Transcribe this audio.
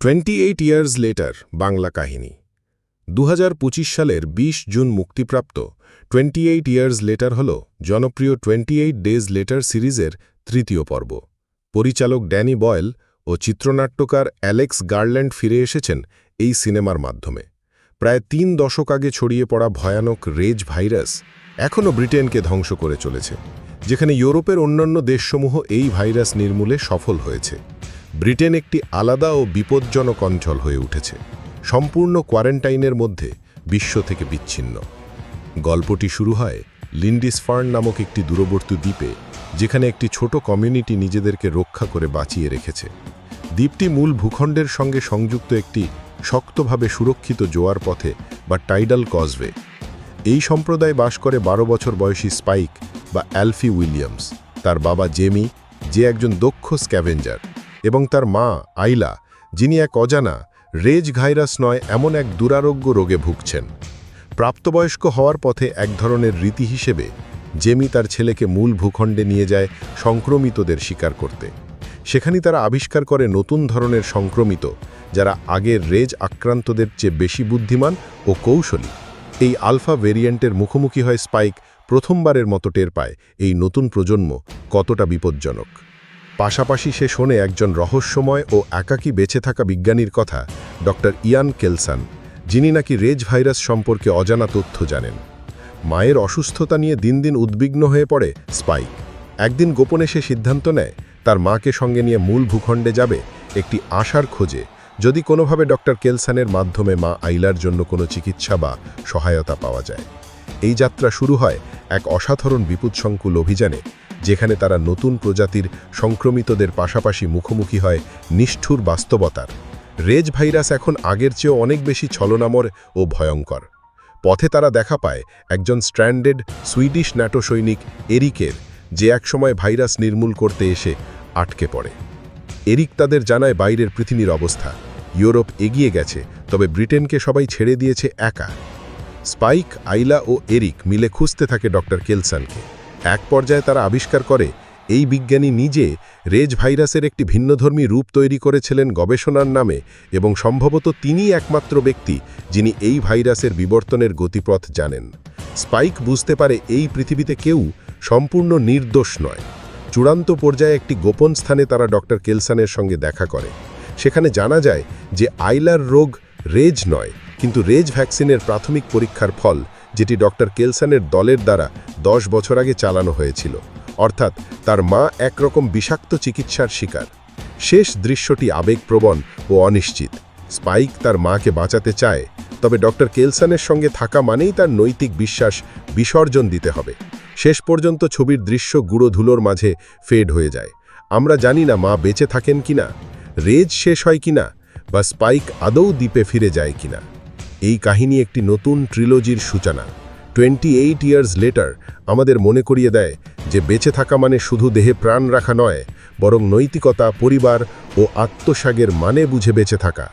Twenty eight years later Bangla কাহিনী দু হাজার পঁচিশ সালের ২০ জুন মুক্তিপ্রাপ্ত টোয়েন্টি এইট ইয়ার্স লেটার হল জনপ্রিয় টোয়েন্টি এইট ডেজ লেটার সিরিজের তৃতীয় পর্ব। পরিচালক ড্যানি বয়েল ও চিত্রনাট্যকার অ্যালেক্স গার্ল্যান্ড ফিরে এসেছেন এই সিনেমার মাধ্যমে। প্রায় তিন দশক আগে ছড়িয়ে পড়া ভয়ানক রেজ ভাইরাস এখনও ব্রিটেনকে ধ্বংস করে চলেছে, যেখানে ইউরোপের অন্যান্য দেশসমূহ এই ভাইরাস নির্মূলে সফল হয়েছে। ব্রিটেন একটি আলাদা ও বিপজ্জনক অঞ্চল হয়ে উঠেছে। সম্পূর্ণ কোয়ারেন্টাইনের মধ্যে বিশ্ব থেকে বিচ্ছিন্ন। গল্পটি শুরু হয় লিন্ডিসফার্ন নামক একটি দূরবর্তী দ্বীপে, যেখানে একটি ছোট কমিউনিটি নিজেদেরকে রক্ষা করে বাঁচিয়ে রেখেছে। দ্বীপটি মূল ভূখণ্ডের সঙ্গে সংযুক্ত একটি শক্তভাবে সুরক্ষিত জোয়ার পথে বা টাইডাল কজওয়ে এই সম্প্রদায় বাস করে বারো বছর বয়সী স্পাইক বা অ্যালফি উইলিয়ামস। তার বাবা জেমি, যে একজন দক্ষ স্ক্যাভেঞ্জার। এবং তার মা, আইলা, যিনি এক অজানা, রেজ ভাইরাস নয়, এমন এক দুরারোগ্য রোগে ভুগছেন। প্রাপ্তবয়স্ক হওয়ার পথে এক ধরনের রীতি হিসেবে, জেমি তার ছেলেকে মূল ভূখণ্ডে নিয়ে যায় সংক্রমিতদের শিকার করতে। সেখানে তারা আবিষ্কার করে নতুন ধরনের সংক্রমিত, যারা আগের রেজ আক্রান্তদের চেয়ে বেশি বুদ্ধিমান ও কৌশলী। এই আলফা ভেরিয়েন্টের মুখোমুখি হয় স্পাইক প্রথমবারের মতো টের পায় এই নতুন প্রজন্ম কতটা বিপজ্জনক। পাশাপাশি সে শোনে একজন রহস্যময় ও একাকী বেঁচে থাকা বিজ্ঞানীর কথা, ডক্টর ইয়ান কেলসান, যিনি নাকি রেজ ভাইরাস সম্পর্কে অজানা তথ্য জানেন। মায়ের অসুস্থতা নিয়ে দিন দিন উদ্বিগ্ন হয়ে পড়ে স্পাইক। একদিন গোপনে সে সিদ্ধান্ত নেয়, তার মাকে সঙ্গে নিয়ে মূল ভূখণ্ডে যাবে একটি আশার খোঁজে, যদি কোনোভাবে ডক্টর কেলসানের মাধ্যমে মা আইলার জন্য কোনো চিকিৎসা বা সহায়তা পাওয়া যায়। এই যাত্রা শুরু হয় এক অসাধারণ বিপুৎসংকুল অভিযানে যেখানে তারা নতুন প্রজাতির সংক্রমিতদের পাশাপাশি মুখোমুখি হয় নিষ্ঠুর বাস্তবতার। রেজ ভাইরাস এখন আগের চেয়েও অনেক বেশি ছলনামর ও ভয়ঙ্কর। পথে তারা দেখা পায় একজন স্ট্র্যান্ডেড সুইডিশ ন্যাটো সৈনিক এরিকের, যে একসময় ভাইরাস নির্মূল করতে এসে আটকে পড়ে। এরিক তাদের জানায় বাইরের পৃথিবীর অবস্থা। ইউরোপ এগিয়ে গেছে, তবে ব্রিটেনকে সবাই ছেড়ে দিয়েছে একা। স্পাইক, আইলা ও এরিক মিলে খুঁজতে থাকে ডক্টর কেলসানকে। এক পর্যায়ে তারা আবিষ্কার করে, এই বিজ্ঞানী নিজে রেজ ভাইরাসের একটি ভিন্নধর্মী রূপ তৈরি করেছিলেন গবেষণার নামে এবং সম্ভবত তিনিই একমাত্র ব্যক্তি যিনি এই ভাইরাসের বিবর্তনের গতিপথ জানেন। স্পাইক বুঝতে পারে এই পৃথিবীতে কেউ সম্পূর্ণ নির্দোষ নয়। চূড়ান্ত পর্যায়ে একটি গোপন স্থানে তারা ডক্টর কেলসানের সঙ্গে দেখা করে। সেখানে জানা যায় যে আইলার রোগ রেজ নয়, কিন্তু রেজ ভ্যাকসিনের প্রাথমিক পরীক্ষার ফল, যেটি ডক্টর কেলসানের দলের দ্বারা দশ বছর আগে চালানো হয়েছিল, অর্থাৎ তার মা একরকম বিষাক্ত চিকিৎসার শিকার। শেষ দৃশ্যটি আবেগপ্রবণ ও অনিশ্চিত। স্পাইক তার মাকে বাঁচাতে চায়, তবে ডক্টর কেলসানের সঙ্গে থাকা মানেই তার নৈতিক বিশ্বাস বিসর্জন দিতে হবে। শেষ পর্যন্ত ছবির দৃশ্য গুঁড়ো ধুলোর মাঝে ফেড হয়ে যায়। আমরা জানি না মা বেঁচে থাকেন কিনা, রেজ শেষ হয় কিনা, বা স্পাইক আদৌ দ্বীপে ফিরে যায় কিনা। এই কাহিনী একটি নতুন ট্রিলজির সূচনা। টোয়েন্টি এইট ইয়ার্স লেটার আমাদের মনে করিয়ে দেয় যে বেঁচে থাকা মানে শুধু দেহে প্রাণ রাখা নয়, বরং নৈতিকতা, পরিবার ও আত্মসাগের মানে বুঝে বেঁচে থাকা।